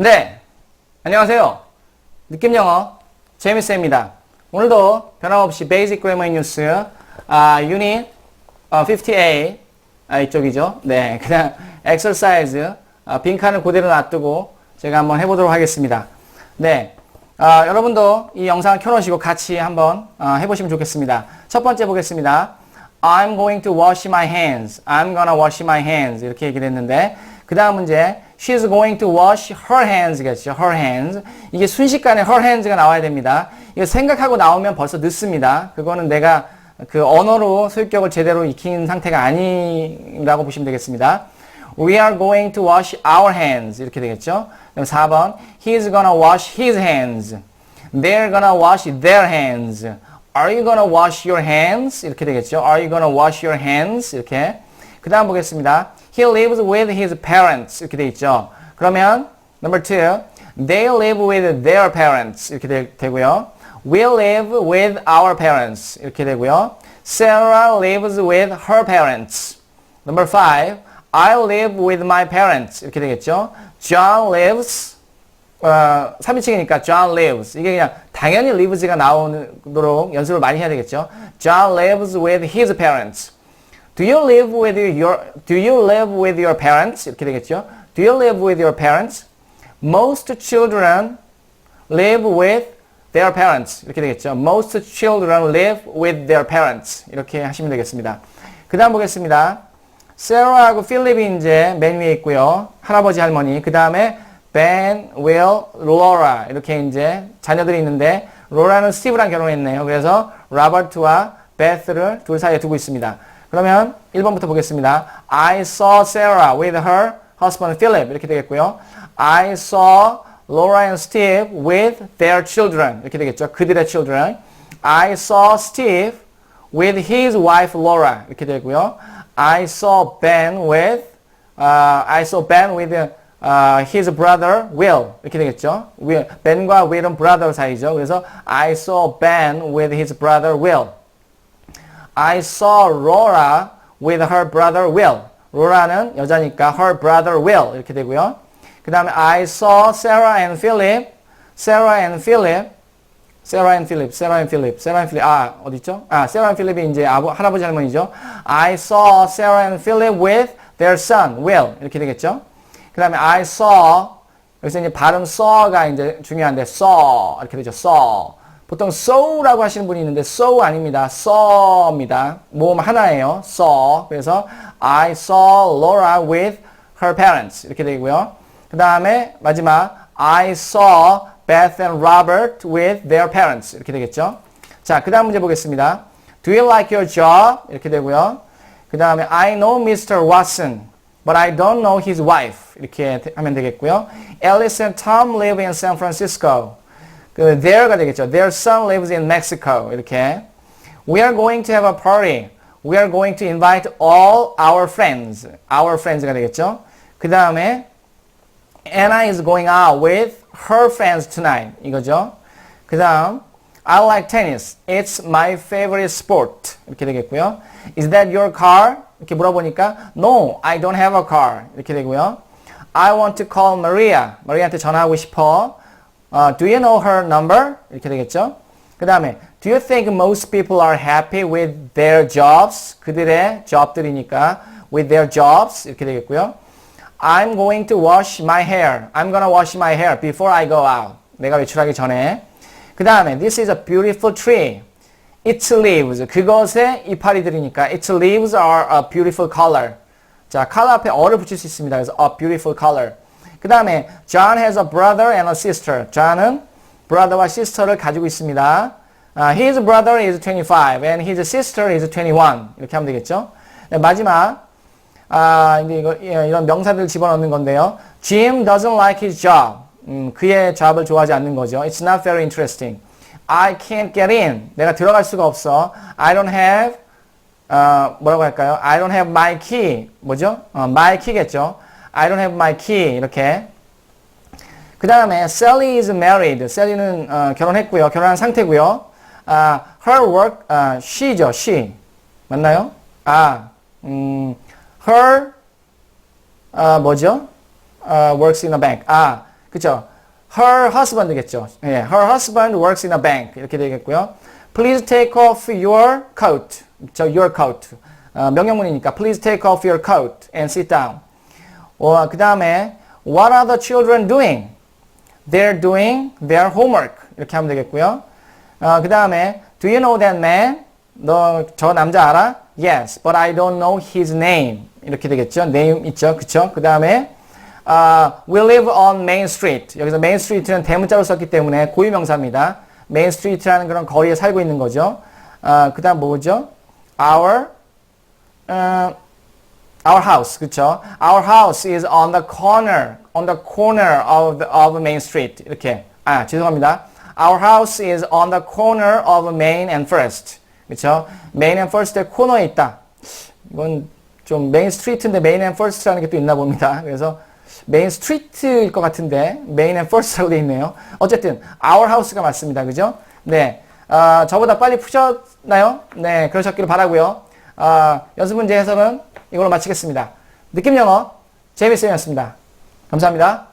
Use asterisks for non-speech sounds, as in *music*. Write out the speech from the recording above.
네, 안녕하세요. 느낌 영어 제미스입니다. 오늘도 변함없이 베이직 그래머 뉴스 아, 유닛 어, 50A 아, 이쪽이죠. 네, *laughs* 그냥 엑서사이즈 아, 빈칸을 그대로 놔두고 제가 한번 해보도록 하겠습니다. 네, 아, 여러분도 이 영상을 켜놓으시고 같이 한번 아, 해보시면 좋겠습니다. 첫 번째 보겠습니다. I'm going to wash my hands. I'm gonna wash my hands. 이렇게 얘기를 했는데 그 다음 문제 She's going to wash her hands겠죠. Her hands. 이게 순식간에 her hands가 나와야 됩니다. 이거 생각하고 나오면 벌써 늦습니다. 그거는 내가 그 언어로 소유격을 제대로 익힌 상태가 아니라고 보시면 되겠습니다. We are going to wash our hands. 이렇게 되겠죠. 그럼 4번 He's gonna wash his hands. They're gonna wash their hands. Are you gonna wash your hands? 이렇게 되겠죠. Are you gonna wash your hands? 이렇게. 그 다음 보겠습니다. He lives with his parents. 이렇게 돼 있죠. 그러면 number two, they live with their parents. 이렇게 되, 되고요. We live with our parents. 이렇게 되고요. Sarah lives with her parents. Number five, I live with my parents. 이렇게 되겠죠. John lives 어, 3인칭이니까 John lives. 이게 그냥 당연히 lives가 나오도록 연습을 많이 해야 되겠죠. John lives with his parents. Do you live with your Do you live with your parents? 이렇게 되겠죠. Do you live with your parents? Most children live with their parents. 이렇게 되겠죠. Most children live with their parents. 이렇게 하시면 되겠습니다. 그 다음 보겠습니다. 세라하고 필립이 이제 맨 위에 있고요. 할아버지 할머니. 그 다음에 Ben, Will, Laura 이렇게 이제 자녀들이 있는데 로라는 스티브랑 결혼했네요. 그래서 로버트와 베스를 둘 사이에 두고 있습니다. 그러면 1번부터 보겠습니다. I saw Sarah with her husband Philip 이렇게 되겠고요. I saw Laura and Steve with their children 이렇게 되겠죠. 그들의 children. I saw Steve with his wife Laura 이렇게 되고요. I saw Ben with uh, I saw Ben with uh, his brother Will 이렇게 되겠죠. Will, Ben과 Will은 brother 사이죠. 그래서 I saw Ben with his brother Will. I saw Laura with her brother Will. 로라는 여자니까 her brother Will 이렇게 되고요. 그 다음에 I saw Sarah and Philip. Sarah and Philip. Sarah and Philip. Sarah and Philip. Sarah and Philip. 아, 어디 있죠? 아, Sarah and Philip이 이제 아버, 할아버지 할머니죠. I saw Sarah and Philip with their son Will. 이렇게 되겠죠. 그 다음에 I saw 여기서 이제 발음 saw가 이제 중요한데 saw 이렇게 되죠. saw. 보통 sow라고 하시는 분이 있는데 sow 아닙니다. saw입니다. 모음 하나예요. saw. 그래서 I saw Laura with her parents 이렇게 되고요. 그 다음에 마지막 I saw Beth and Robert with their parents 이렇게 되겠죠. 자, 그 다음 문제 보겠습니다. Do you like your job? 이렇게 되고요. 그 다음에 I know Mr. Watson, but I don't know his wife 이렇게 하면 되겠고요. Alice and Tom live in San Francisco. 그 there가 되겠죠. Their son lives in Mexico. 이렇게. We are going to have a party. We are going to invite all our friends. Our friends가 되겠죠. 그 다음에 Anna is going out with her friends tonight. 이거죠. 그 다음 I like tennis. It's my favorite sport. 이렇게 되겠고요. Is that your car? 이렇게 물어보니까 No, I don't have a car. 이렇게 되고요. I want to call Maria. 마리아한테 전화하고 싶어. Uh, do you know her number? 이렇게 되겠죠. 그 다음에 Do you think most people are happy with their jobs? 그들의 job들이니까 with their jobs 이렇게 되겠고요. I'm going to wash my hair. I'm gonna wash my hair before I go out. 내가 외출하기 전에. 그 다음에 This is a beautiful tree. Its leaves. 그것의 이파리들이니까 Its leaves are a beautiful color. 자, color 앞에 어를 붙일 수 있습니다. 그래서 a beautiful color. 그 다음에 John has a brother and a sister. John은 brother와 sister를 가지고 있습니다. Uh, his brother is 25 and his sister is 21. 이렇게 하면 되겠죠. 네, 마지막 아, 이제 이거 이런 명사들 집어넣는 건데요. Jim doesn't like his job. 음, 그의 잡을 좋아하지 않는 거죠. It's not very interesting. I can't get in. 내가 들어갈 수가 없어. I don't have 어, 뭐라고 할까요? I don't have my key. 뭐죠? 어, my key겠죠. I don't have my key. 이렇게. 그 다음에 Sally is married. Sally는 어, 결혼했고요. 결혼한 상태고요. 아, her work, 아, she죠. she. 맞나요? 아, 음, her 아, 뭐죠? 아, works in a bank. 아, 그 그쵸? Her husband겠죠. 예, her husband works in a bank. 이렇게 되겠고요. Please take off your coat. 저 your coat. 어, 명령문이니까 please take off your coat and sit down. 어, 그 다음에 what are the children doing? They're doing their homework. 이렇게 하면 되겠고요. 어, 그 다음에 do you know that man? 너 저 남자 알아? Yes, but I don't know his name. 이렇게 되겠죠. name 있죠. 그쵸? 그 다음에 uh, we live on Main Street. 여기서 Main Street는 대문자로 썼기 때문에 고유명사입니다. Main Street라는 그런 거리에 살고 있는 거죠. 어, 그 다음 뭐죠? Our 어, Our house, 그쵸? Our house is on the corner, on the corner of, the, of Main Street. 이렇게. 아, 죄송합니다. Our house is on the corner of Main and First. 그쵸? Main and First의 코너에 있다. 이건 좀 메인 스트리트인데 메인 앤 퍼스트라는 게 또 있나 봅니다. 그래서 메인 스트리트일 것 같은데 메인 앤 퍼스트라고 돼 있네요. 어쨌든 our house가 맞습니다. 그죠? 네. 아, 저보다 빨리 푸셨나요? 네, 그러셨기를 바라고요. 아, 연습 문제 해설은 이걸로 마치겠습니다. 느낌 영어 재미쌤이었습니다. 감사합니다.